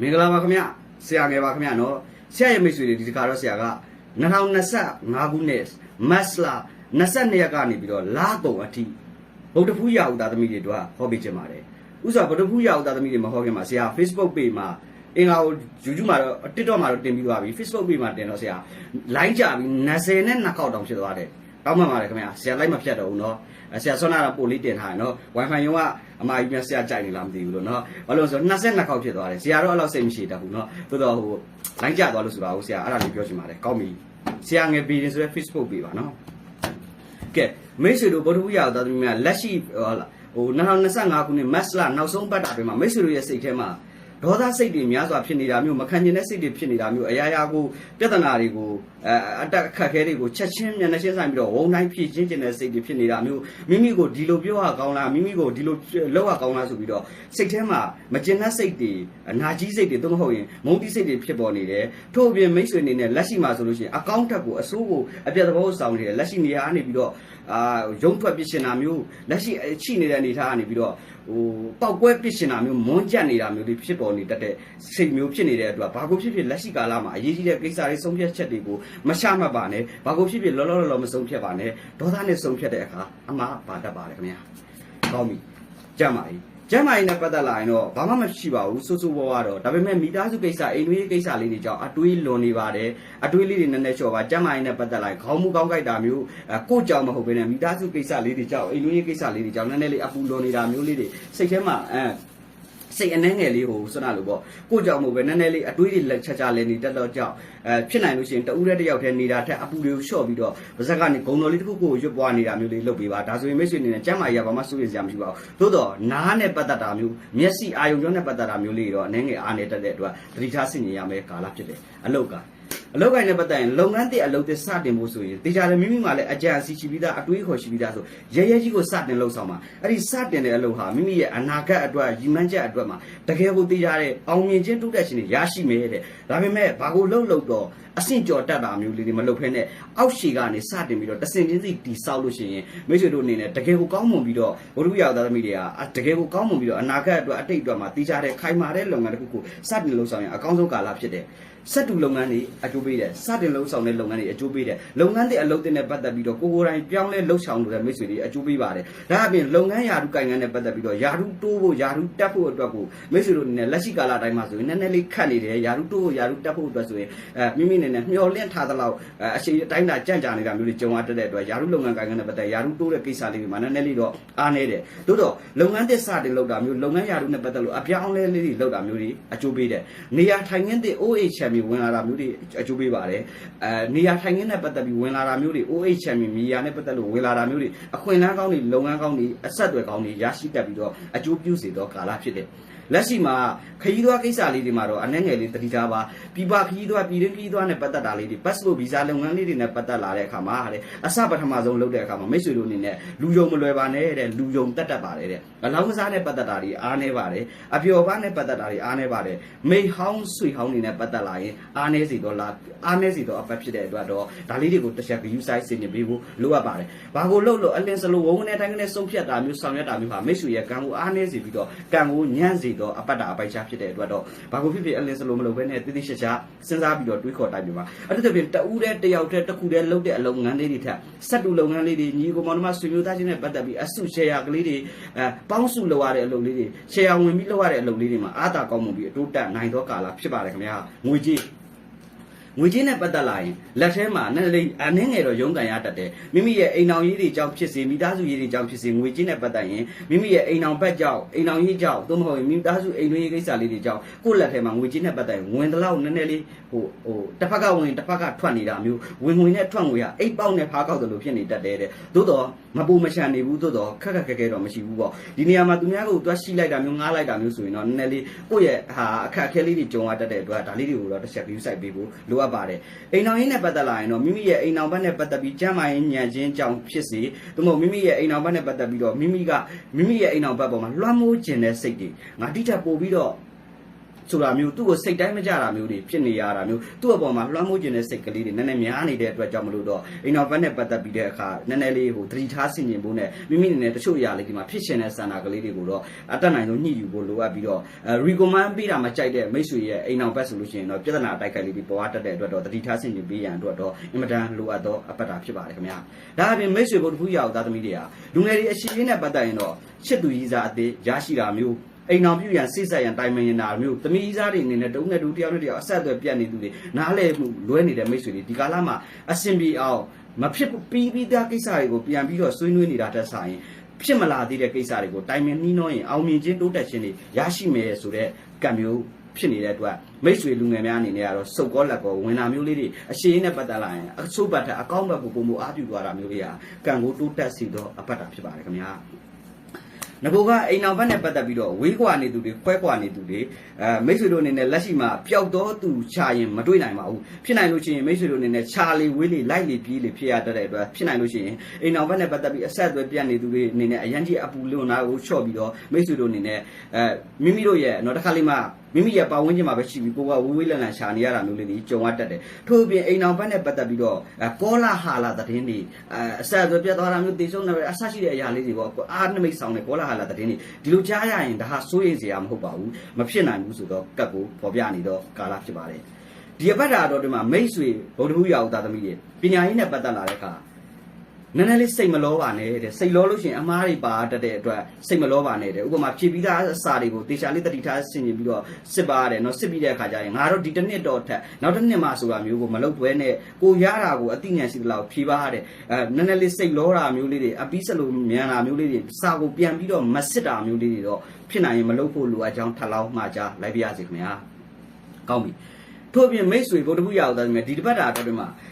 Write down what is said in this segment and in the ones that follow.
မင်္ဂလာပါခင်ဗျဆရာငယ်ပါခင်ဗျနော်ဆရာရဲ့မိတ်ဆွေတွေဒီတခါတော့ဆရာက2025ခုနှစ်မတ်လ22ရက်ကနေပြီးတော့လာကုန်အထိဗုဒ္ဓဖူးရာဥသားသမီးတွေတို့ဟောပေးခြင်းပါတယ်ဥစ္စာဗုဒ္ဓဖူးရာဥသားသမီးတွေမဟောခင်မှာဆရာ Facebook page မှာအင်္ဂါကို YouTube မှာတော့ TikTok မှာတော့တင်ပြီးသွားပြီ Facebook page မှာတင်တော့ဆရာ line ကြပြီး20နဲ့2ခေါက်တောင်ဖြစ်သွားတယ် တောင်းမှန်ပါတယ်ခင်ဗျာဆရာ like မဖြတ်တော့ဘူးเนาะဆရာဆွမ်းနာတော့ပို့လေးတင်ထားရယ်เนาะ Wi-Fi ရုံကအမကြီးများဆရာကြိုက်နေလားမသိဘူးလို့เนาะဘာလို့လဲဆိုတော့22ခေါက်ဖြစ်သွားတယ်ဆရာတော့အဲ့လောက်စိတ်မရှိတတ်ဘူးเนาะသို့တော့ဟို line ကြသွားလို့ဆိုတာကိုဆရာအဲ့ဒါလေးပြောချင်ပါတယ်ကောင်းပြီဆရာငယ်ပြီးရင်ဆိုရယ် Facebook ပေးပါเนาะကဲမိတ်ဆွေတို့ဗုဒ္ဓဝိယတော်သမီးများလက်ရှိဟောလာဟို2025ခုနှစ်မတ်လနောက်ဆုံးပတ်တာတွေမှာမိတ်ဆွေတို့ရဲ့စိတ်ထဲမှာ ဒေါသစိတ်တွေများစွာဖြစ်နေတာမျိုးမခံကျင်တဲ့စိတ်တွေဖြစ်နေတာမျိုးအရာရာကိုပြဿနာတွေကိုအဲအတက်အခက်အခဲတွေကိုချက်ချင်းမျက်နှာချင်းဆိုင်ပြီးတော့ဝုံတိုင်းဖြည့်ချင်းကျင်တဲ့စိတ်တွေဖြစ်နေတာမျိုးမိမိကိုဒီလိုပြောရကောင်းလားမိမိကိုဒီလိုလောက်ရကောင်းလားဆိုပြီးတော့စိတ်ထဲမှာမကျင်တဲ့စိတ်တွေအနာကြီးစိတ်တွေသို့မဟုတ်ရင်မုန်းတိစိတ်တွေဖြစ်ပေါ်နေတယ်ထို့အပြင်မိတ်ဆွေအနေနဲ့လက်ရှိမှာဆိုလို့ရှိရင်အကောင့်တက်ကိုအစိုးကိုအပြတ်သဘောဆောင်နေတယ်လက်ရှိနေရာကနေပြီးတော့အာရုံထွက်ပြစ်ရှင်တာမျိုးလက်ရှိရှိနေတဲ့အနေအထားကနေပြီးတော့ဟိုပောက်ကွဲပြစ်ရှင်တာမျိုးမွန်းကြက်နေတာမျိုးတွေဖြစ်ပေါ်နေတတ်တဲ့စိတ်မျိုးဖြစ်နေတဲ့အတွက်ဘာကိုဖြစ်ဖြစ်လက်ရှိကာလမှာအရေးကြီးတဲ့ကိစ္စတွေဆုံးဖြတ်ချက်တွေကိုမချမှတ်ပါနဲ့ဘာကိုဖြစ်ဖြစ်လောလောလောလောမဆုံးဖြတ်ပါနဲ့ဒေါသနဲ့ဆုံးဖြတ်တဲ့အခါအမှားပါတတ်ပါတယ်ခင်ဗျာကောင်းပြီကြမ်းပါပြီ ကျမ်းမာရေးနဲ့ပတ်သက်လာရင်တော့ဘာမှမရှိပါဘူးစိုးစိုးဝါးဝါတော့ဒါပေမဲ့မိသားစုကိစ္စအိမ်တွင်းကိစ္စလေးတွေကြောင့်အတွေးလွန်နေပါတယ်အတွေးလေးတွေနည်းနည်းလျှော့ပါကျမ်းမာရေးနဲ့ပတ်သက်လာရင်ခေါင်းမူကောင်းကြိုက်တာမျိုးအဲကိုယ့်ကြောင့်မဟုတ်ဘဲနဲ့မိသားစုကိစ္စလေးတွေကြောင့်အိမ်တွင်းကိစ္စလေးတွေကြောင့်နည်းနည်းလေးအပူလွန်နေတာမျိုးလေးတွေစိတ်ထဲမှာအဲ စိတ်အနှဲငယ်လေးဟိုစွနာလို့ပေါ့ကိုကြောင့်မဟုတ်ပဲနည်းနည်းလေးအတွေးတွေလက်ချာချာလဲနေတက်တော့ကြောင့်အဲဖြစ်နိုင်လို့ရှိရင်တဦးတည်းတစ်ယောက်တည်းနေတာထက်အပူတွေကိုလျှော့ပြီးတော့ဗဇက်ကနေဂုံတော်လေးတစ်ခုခုကိုရွတ်ပွားနေတာမျိုးလေးလုပ်ပေးပါဒါဆိုရင်မိတ်ဆွေအနေနဲ့ကျမ်းမာရေးကဘာမှစိုးရိမ်စရာမရှိပါဘူးသို့တော့နားနဲ့ပတ်သက်တာမျိုးမျက်စိအာယုံကြောနဲ့ပတ်သက်တာမျိုးလေးတွေတော့အနှဲငယ်အားနေတတ်တဲ့အတွက်သတိထားဆင်ခြင်ရမယ်ကာလဖြစ်တယ်အလောက်က အလုပ်ကိုင်းနဲ့ပတ်သက်ရင်လုပ်ငန်းတစ်အလုပ်တစ်စတင်ဖို့ဆိုရင်တေချာတယ်မိမိမှလည်းအကြံအစီရှိပြီးသားအတွေးခေါ်ရှိပြီးသားဆိုရဲရဲကြီးကိုစတင်လုပ်ဆောင်ပါအဲ့ဒီစတင်တဲ့အလုပ်ဟာမိမိရဲ့အနာဂတ်အတွက်ရည်မှန်းချက်အတွက်မှာတကယ်ကိုတေချာတဲ့အောင်မြင်ခြင်းတိုးတက်ခြင်းတွေရရှိမယ်တဲ့ဒါပေမဲ့ဘာကိုလှုပ်လှုပ်တော့အဆင့်ကျော်တက်တာမျိုးလေးတွေမလုပ်ဖဲနဲ့အောက်ရှည်ကနေစတင်ပြီးတော့တဆင်ချင်းစီတီဆောက်လို့ရှိရင်မိတ်ဆွေတို့အနေနဲ့တကယ်ကိုကောင်းမွန်ပြီးတော့ဘုရုရောက်သားသမီးတွေကတကယ်ကိုကောင်းမွန်ပြီးတော့အနာဂတ်အတွက်အတိတ်အတွက်မှာတေချာတဲ့ခိုင်မာတဲ့လုပ်ငန်းတစ်ခုကိုစတင်လုပ်ဆောင်ရင်အကောင်းဆုံးကာလဖြစ်တယ် စက်တူလုပ်ငန်းတွေအကျိုးပေးတယ်စတင်လုပ်ဆောင်တဲ့လုပ်ငန်းတွေအကျိုးပေးတယ်လုပ်ငန်းတွေအလုပ်တင်နဲ့ပတ်သက်ပြီးတော့ကိုကိုယ်တိုင်ပြောင်းလဲလှုပ်ဆောင်လို့တဲ့မိတ်ဆွေတွေအကျိုးပေးပါတယ်ဒါအပြင်လုပ်ငန်းယာရုကိုင်ငန်းနဲ့ပတ်သက်ပြီးတော့ယာရုတိုးဖို့ယာရုတက်ဖို့အတွက်ကိုမိတ်ဆွေတို့အနေနဲ့လက်ရှိကာလတိုင်းမှာဆိုရင်နည်းနည်းလေးခတ်နေတယ်ယာရုတိုးဖို့ယာရုတက်ဖို့အတွက်ဆိုရင်အဲမိမိအနေနဲ့မျှော်လင့်ထားသလောက်အရှိအတိုင်းတာကြံ့ကြာနေတာမျိုးတွေကြုံရတတ်တဲ့အတွက်ယာရုလုပ်ငန်းကိုင်ငန်းနဲ့ပတ်သက်ယာရုတိုးတဲ့ကိစ္စလေးတွေမှာနည်းနည်းလေးတော့အားနေတယ်သို့တော့လုပ်ငန်းသစ်စတင်လုပ်တာမျိုးလုပ်ငန်းယာရုနဲ့ပတ်သက်လို့အပြောင်းလဲလေးတွေလုပ်တာမျိုးတွေအကျိုးပေးတယ်နေရာထိုင်ခင်းသစ် OH ချန်ပီဝင်လာတာမျိုးတွေအကျိုးပေးပါတယ်အဲနေရာထိုင်ခင်းနဲ့ပတ်သက်ပြီးဝင်လာတာမျိုးတွေ OH ချန်ပီမီယာနဲ့ပတ်သက်လို့ဝင်လာတာမျိုးတွေအခွင့်အလမ်းကောင်းတွေလုပ်ငန်းကောင်းတွေအဆက်အသွယ်ကောင်းတွေရရှိတတ်ပြီးတော့အကျိုးပြုစေသောကာလဖြစ်တယ် လက်ရှိမှာခရီးသွားကိစ္စလေးတွေမှာတော့အနှဲငယ်လေးတတိထားပါပြပခရီးသွားပြည်တွင်းခရီးသွားနဲ့ပတ်သက်တာလေးတွေ passport visa လုပ်ငန်းလေးတွေနဲ့ပတ်သက်လာတဲ့အခါမှာတဲ့အစပထမဆုံးလုပ်တဲ့အခါမှာမိတ်ဆွေတို့အနေနဲ့လူယုံမလွယ်ပါနဲ့တဲ့လူယုံတက်တတ်ပါတယ်တဲ့အလောင်းကစားနဲ့ပတ်သက်တာတွေအားနေပါတယ်အပျော်ပါနဲ့ပတ်သက်တာတွေအားနေပါတယ်မိဟောင်းဆွေဟောင်းတွေနဲ့ပတ်သက်လာရင်အားနေစီတော့လားအားနေစီတော့အပတ်ဖြစ်တဲ့အတွက်တော့ဒါလေးတွေကိုတစ်ချက် view size စင်နေပေးဖို့လိုအပ်ပါတယ်ဘာကိုလုပ်လို့အလင်းစလိုဝုန်းနဲ့တိုင်းကနေဆုံးဖြတ်တာမျိုးဆောင်ရွက်တာမျိုးဟာမိတ်ဆွေရဲ့ကံကိုအားနေစီပြီးတော့ကံကိုညံ့စီတော့အပတ်တာအပိုက်ချဖြစ်တဲ့အတွက်တော့ဘာကိုဖြစ်ဖြစ်အလင်းစလိုမလုပ်ဘဲနဲ့တိတိကျကျစဉ်းစားပြီးတော့တွေးခေါ်တိုက်ပြပါအဲ့ဒါတပြင်တဦးတဲ့တယောက်တဲ့တစ်ခုတည်းလုပ်တဲ့အလုပ်ငန်းလေးတွေထက်စက်တူလုပ်ငန်းလေးတွေညီကိုမောင်နှမဆွေမျိုးသားချင်းနဲ့ပတ်သက်ပြီးအစု share ကလေးတွေအဲပေါင်းစုလုပ်ရတဲ့အလုပ်လေးတွေ share ဝင်ပြီးလုပ်ရတဲ့အလုပ်လေးတွေမှာအားသာကောင်းမှုပြီးအတိုးတက်နိုင်သောကာလဖြစ်ပါတယ်ခင်ဗျာငွေကြီး ငွေချင်းနဲ့ပတ်သက်လာရင်လက်ထဲမှာနည်းနည်းအနှင်းငယ်တော့ရုန်းကန်ရတတ်တယ်မိမိရဲ့အိမ်အောင်ရေးတွေကြောင့်ဖြစ်စေမိသားစုရေးတွေကြောင့်ဖြစ်စေငွေချင်းနဲ့ပတ်သက်ရင်မိမိရဲ့အိမ်အောင်ဘက်ကြောင့်အိမ်အောင်ရေးကြောင့်သို့မဟုတ်ရင်မိသားစုအိမ်တွင်းရေးကိစ္စလေးတွေကြောင့်ကိုယ့်လက်ထဲမှာငွေချင်းနဲ့ပတ်သက်ရင်ဝင်တလောက်နည်းနည်းလေးဟိုဟိုတစ်ဖက်ကဝင်တစ်ဖက်ကထွက်နေတာမျိုးဝင်ငွေနဲ့ထွက်ငွေကအိတ်ပေါက်နဲ့ဖားကောက်တယ်လို့ဖြစ်နေတတ်တယ်တဲ့သို့တော့မပူမချန်နေဘူးသို့တော့ခက်ခက်ခဲခဲတော့မရှိဘူးပေါ့ဒီနေရာမှာသူများကိုတွားရှိလိုက်တာမျိုးငားလိုက်တာမျိုးဆိုရင်တော့နည်းနည်းလေးကိုယ့်ရဲ့ဟာအခက်အခဲလေးတွေကြုံရတတ်တဲ့အတွက်ဒါလေးတွေကိုတော့တစ်ချက် view site ပေးဖို့လိုအပ်ပါတယ်အိမ်အောင်ရင်းနဲ့ပတ်သက်လာရင်တော့မိမိရဲ့အိမ်အောင်ဘက်နဲ့ပတ်သက်ပြီးကျမ်းမာရေးညံခြင်းကြောင့်ဖြစ်စေသို့မဟုတ်မိမိရဲ့အိမ်အောင်ဘက်နဲ့ပတ်သက်ပြီးတော့မိမိကမိမိရဲ့အိမ်အောင်ဘက်ပေါ်မှာလွှမ်းမိုးခြင်းတဲ့စိတ်တွေငါတိကျပို့ပြီးတော့ ဆိုတာမျိုးသူ့ကိုစိတ်တိုင်းမကြတာမျိုးတွေဖြစ်နေရတာမျိုးသူ့အပေါ်မှာလွှမ်းမိုးခြင်းတဲ့စိတ်ကလေးတွေနည်းနည်းများနေတဲ့အတွက်ကြောင့်မလို့တော့အိမ်တော်ဘက်နဲ့ပတ်သက်ပြီးတဲ့အခါနည်းနည်းလေးဟိုသတိထားဆင်ခြင်ဖို့နဲ့မိမိအနေနဲ့တချို့အရာလေးဒီမှာဖြစ်ရှင်တဲ့စန္ဒကလေးတွေကိုတော့အတက်နိုင်ဆုံးညှိယူဖို့လိုအပ်ပြီးတော့အဲ recommend ပေးတာမကြိုက်တဲ့မိတ်ဆွေရဲ့အိမ်တော်ဘက်ဆိုလို့ရှိရင်တော့ပြဿနာတိုက်ခိုက်လေးတွေပေါ်အပ်တတ်တဲ့အတွက်တော့သတိထားဆင်ခြင်ပေးရန်အတွက်တော့အင်မတန်လိုအပ်သောအပတ်တာဖြစ်ပါတယ်ခင်ဗျာဒါအပြင်မိတ်ဆွေဘုဒ္ဓဖူးရောက်သားသမီးတွေကလူငယ်တွေအရှိကြီးနဲ့ပတ်သက်ရင်တော့ချစ်သူကြီးစားအသေးရရှိတာမျိုး အိမ်တော်ပြုရန်စိတ်ဆက်ရန်တိုင်မင်ရင်တာမျိုးတမီးစားတွေအနေနဲ့တုံးနဲ့တူတယောက်နဲ့တယောက်အဆက်အသွယ်ပြတ်နေသူတွေနားလဲမှုလွဲနေတဲ့မိတ်ဆွေတွေဒီကာလမှာအဆင်ပြေအောင်မဖြစ်ပြီးပြီးသားကိစ္စတွေကိုပြန်ပြီးတော့ဆွေးနွေးနေတာတက်ဆိုင်ရင်ဖြစ်မလာသေးတဲ့ကိစ္စတွေကိုတိုင်မင်နှီးနှောရင်အောင်မြင်ခြင်းတိုးတက်ခြင်းတွေရရှိမယ်ဆိုတဲ့ကံမျိုးဖြစ်နေတဲ့အတွက်မိတ်ဆွေလူငယ်များအနေနဲ့ကတော့စုပ်ကောလက်ကောဝင်တာမျိုးလေးတွေအရှိန်နဲ့ပတ်သက်လာရင်အဆိုးပတ်ထက်အကောင်းဘက်ကိုပုံမအားပြုသွားတာမျိုးလေးဟာကံကိုတိုးတက်စေသောအပတ်တာဖြစ်ပါတယ်ခင်ဗျာ ငကိုကအိမ်အောင်ဘက်နဲ့ပတ်သက်ပြီးတော့ဝေးကွာနေသူတွေခွဲကွာနေသူတွေအဲမိတ်ဆွေတို့အနေနဲ့လက်ရှိမှာပျောက်တော့သူချရင်မတွေ့နိုင်ပါဘူးဖြစ်နိုင်လို့ရှိရင်မိတ်ဆွေတို့အနေနဲ့ချာလေဝေးလေလိုက်လေပြေးလေဖြစ်ရတတ်တဲ့အတွက်ဖြစ်နိုင်လို့ရှိရင်အိမ်အောင်ဘက်နဲ့ပတ်သက်ပြီးအဆက်အသွယ်ပြတ်နေသူတွေအနေနဲ့အရန်ကြီးအပူလွန်နာကိုချော့ပြီးတော့မိတ်ဆွေတို့အနေနဲ့အဲမိမိတို့ရဲ့တော့တစ်ခါလေးမှ မိမိရဲ့ပတ်ဝန်းကျင်မှာပဲရှိပြီးကိုကဝေးဝေးလန်လန်ရှာနေရတာမျိုးလေးတွေကြုံရတတ်တယ်ထို့အပြင်အိမ်အောင်ဘက်နဲ့ပတ်သက်ပြီးတော့အဲကောလာဟာလာသတင်းတွေအဲအဆက်အသွယ်ပြတ်သွားတာမျိုးတေဆုံးနေပဲအဆရှိတဲ့အရာလေးတွေပေါ့အားနမိတ်ဆောင်တဲ့ကောလာဟာလာသတင်းတွေဒီလိုကြားရရင်ဒါဟာစိုးရိမ်စရာမဟုတ်ပါဘူးမဖြစ်နိုင်ဘူးဆိုတော့ကတ်ကိုပေါ်ပြနေတော့ကာလဖြစ်ပါတယ်ဒီအပတ်တာတော့ဒီမှာမိတ်ဆွေဗုဒ္ဓဘူးရောက်သားသမီးတွေပညာရေးနဲ့ပတ်သက်လာတဲ့အခါ နည်းနည်းလေးစိတ်မလောပါနဲ့တဲ့စိတ်လောလို့ရှိရင်အမားတွေပါတတ်တဲ့အတွက်စိတ်မလောပါနဲ့တဲ့ဥပမာဖြည့်ပြီးသားအစာတွေကိုတေချာလေးတတိထားဆင်ခြင်ပြီးတော့စစ်ပါရတယ်နော်စစ်ပြီးတဲ့အခါကျရင်ငါတို့ဒီတစ်နှစ်တော့ထက်နောက်တစ်နှစ်မှဆိုတာမျိုးကိုမလုပ်ဘဲနဲ့ကိုရတာကိုအသိဉာဏ်ရှိသလောက်ဖြည့်ပါရတယ်အဲနည်းနည်းလေးစိတ်လောတာမျိုးလေးတွေအပီးစလိုမြန်တာမျိုးလေးတွေစာကိုပြန်ပြီးတော့မစစ်တာမျိုးလေးတွေတော့ဖြစ်နိုင်ရင်မလုပ်ဖို့လိုအပ်ကြောင်းထပ်လောင်းမှာကြားလိုက်ပြရစီခင်ဗျာကောင်းပြီထို့အပြင်မိတ်ဆွေဗုဒ္ဓဘုရားတော်တယ်ဒီတစ်ပတ်တာတော့ဒီမှာအ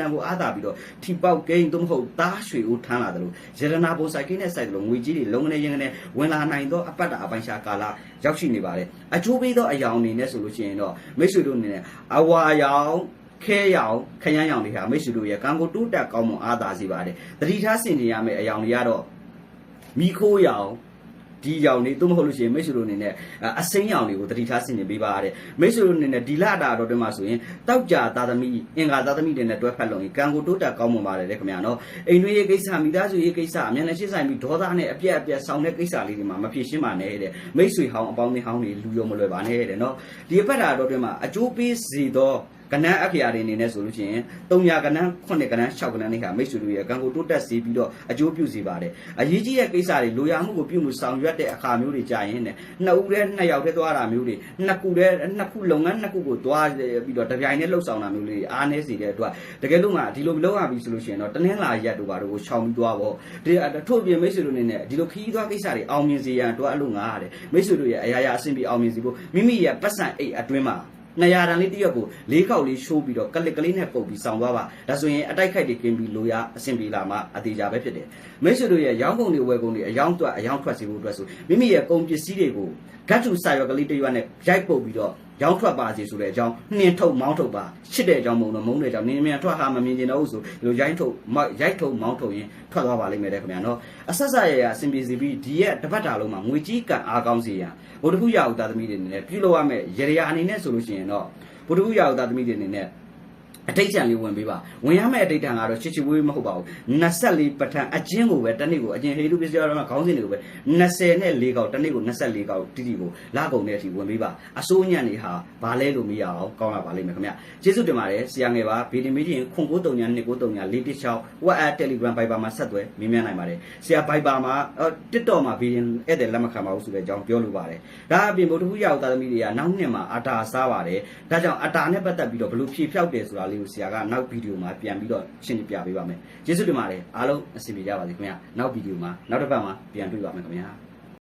တန်ကိုအားသာပြီးတော့ထီပေါက်ကိန်းသို့မဟုတ်သားရွှေဦးထမ်းလာတယ်လို့ရတနာဘိုဆိုင်ကိန်းနဲ့ဆိုင်တယ်လို့ငွေကြီးတွေလုံးငနေရင်ငနေဝင်လာနိုင်သောအပတ်တာအပိုင်းရှာကာလရောက်ရှိနေပါတယ်အကျိုးပေးသောအယောင်အနေနဲ့ဆိုလို့ရှိရင်တော့မိတ်ဆွေတို့အနေနဲ့အဝါရောင်ခဲရောင်ခရမ်းရောင်တွေဟာမိတ်ဆွေတို့ရဲ့ကံကိုတိုးတက်ကောင်းမွန်အားသာစေပါတယ်တတိထားဆင်ခြင်ရမယ့်အယောင်တွေကတော့မိခိုးရောင် ဒီရောင်တွေသို့မဟုတ်လို့ရှိရင်မိတ်ဆွေတို့အနေနဲ့အစိမ်းရောင်တွေကိုတတိထားဆင်ခြင်ပေးပါရတဲ့မိတ်ဆွေတို့အနေနဲ့ဒီလတာတော့တွင်မှာဆိုရင်တောက်ကြသားသမီးအင်္ဂါသားသမီးတွေနဲ့တွဲဖက်လုံရင်ကံကိုတိုးတက်ကောင်းမွန်ပါတယ်လေခင်ဗျာနော်အိမ်တွင်းရေးကိစ္စမိသားစုရေးကိစ္စအမြန်နဲ့ရှင်းဆိုင်ပြီးဒေါသနဲ့အပြက်အပြက်ဆောင်တဲ့ကိစ္စလေးတွေမှာမဖြစ်ရှင်းပါနဲ့တဲ့မိတ်ဆွေဟောင်းအပေါင်းအသင်းဟောင်းတွေလူရောမလွယ်ပါနဲ့တဲ့နော်ဒီအပတ်တာတော့တွင်မှာအကျိုးပေးစေသော ကနန်းအခရာတွေအနေနဲ့ဆိုလို့ရှိရင်300ကနန်း9ကနန်း6ကနန်းတွေဟာမိတ်ဆွေတို့ရဲ့ကံကိုတိုးတက်စေပြီးတော့အကျိုးပြုစေပါတယ်အရေးကြီးတဲ့ကိစ္စတွေလိုရာမှုကိုပြုမှုဆောင်ရွက်တဲ့အခါမျိုးတွေကြာရင်ねနှစ်ဦးတည်းနှစ်ယောက်တည်းသွားတာမျိုးတွေနှစ်ခုတည်းနှစ်ခုလုပ်ငန်းနှစ်ခုကိုသွားပြီးတော့တပြိုင်တည်းလှုပ်ဆောင်တာမျိုးလေးတွေအားနည်းစေတဲ့အတွက်တကယ်လို့မှဒီလိုမလုပ်ရပြီဆိုလို့ရှိရင်တော့တနင်္လာရက်တို့ဘာတို့ကိုရှောင်ပြီးသွားပေါ့ဒီထို့ပြင်မိတ်ဆွေတို့အနေနဲ့ဒီလိုခီးသွားကိစ္စတွေအောင်မြင်စေရန်တော့အလို့ငားရတယ်မိတ်ဆွေတို့ရဲ့အရာရာအဆင်ပြေအောင်မြင်စေဖို့မိမိရဲ့ပတ်စံအိတ်အတွင်းမှာ 200တန်လေးတစ်ရက်ကို၄ခေါက်လေးရှိုးပြီးတော့ကလစ်ကလေးနဲ့ပုတ်ပြီးဆောင်သွားပါဒါဆိုရင်အတိုက်ခိုက်တွေကင်းပြီးလိုရအဆင်ပြေလာမှအသေးကြပဲဖြစ်တယ်မိတ်ဆွေတို့ရဲ့ရောင်းကုန်တွေဝယ်ကုန်တွေအယောင်းတွက်အယောင်းထွက်စီဖို့အတွက်ဆိုမိမိရဲ့ကုန်ပစ္စည်းတွေကိုဂတ်တူစာရွက်ကလေးတစ်ရွက်နဲ့ရိုက်ပုတ်ပြီးတော့ ရောင်းထွက်ပါစီဆိုတဲ့အကြောင်းနှင်းထုတ်မောင်းထုတ်ပါရှစ်တဲ့အကြောင်းမုံတော့မုံတဲ့အကြောင်းနင်းမြန်ထွက်ဟာမမြင်ကျင်တော့ဘူးဆိုဒီလိုရိုင်းထုတ်ရိုက်ထုတ်မောင်းထုတ်ရင်ထွက်သွားပါလိမ့်မယ်တဲ့ခင်ဗျာနော်အဆက်ဆက်ရရအဆင်ပြေစီပြီးဒီရဲ့တပတ်တာလုံးမှာငွေကြီးကန်အားကောင်းစေရန်ဘုဒ္ဓခုရအောင်သားသမီးတွေအနေနဲ့ပြုလုပ်ရမယ့်ရရအနေနဲ့ဆိုလို့ရှိရင်တော့ဘုဒ္ဓဥရာသားသမီးတွေအနေနဲ့ အတိတ်ကြံလေးဝင်ပေးပါဝင်ရမယ့်အတိတ်တန်ကတော့ချစ်ချစ်ဝေးမဟုတ်ပါဘူး24ပဋ္ဌာန်းအကျဉ်းကိုပဲတစ်နေ့ကိုအကျဉ်းဟေလူပစ္စည်းရမှာခေါင်းစဉ်တွေကိုပဲ20နဲ့4កောက်တစ်နေ့ကို24កောက်တိတိကိုလာကုန်တဲ့အထိဝင်ပေးပါအစိုးညံ့နေဟာဘာလဲလို့မရအောင်ကောင်းလာပါလိမ့်မယ်ခင်ဗျကျေးဇူးတင်ပါတယ်ဆရာငယ်ပါဗီဒီမီဒီရင်ခွန်ကိုတုံညာ293ညာ416 WhatsApp Telegram Viber မှာဆက်သွယ်မြင်မြန်နိုင်ပါတယ်ဆရာ Viber မှာ TikTok မှာဗီဒီဧည့်သည်လက်မခံပါဘူးဆိုတဲ့အကြောင်းပြောလိုပါတယ်ဒါအပြင်ဗုဒ္ဓဟူးရောက်သားသမီးတွေကနောက်နှစ်မှာအတာစားပါတယ်ဒါကြောင့်အတာနဲ့ပတ်သက်ပြီးတော့ဘလို့ဖြည့်ဖြောက်တယ်ဆိုတာလေးကိုဆရာကနောက်ဗီဒီယိုမှာပြန်ပြီးတော့ရှင်းပြပေးပါမယ်ကျေးဇူးတင်ပါတယ်အားလုံးအဆင်ပြေကြပါစေခင်ဗျာနောက်ဗီဒီယိုမှာနောက်တစ်ပတ်မှာပြန်တွေ့ပါမယ်ခင်ဗျာ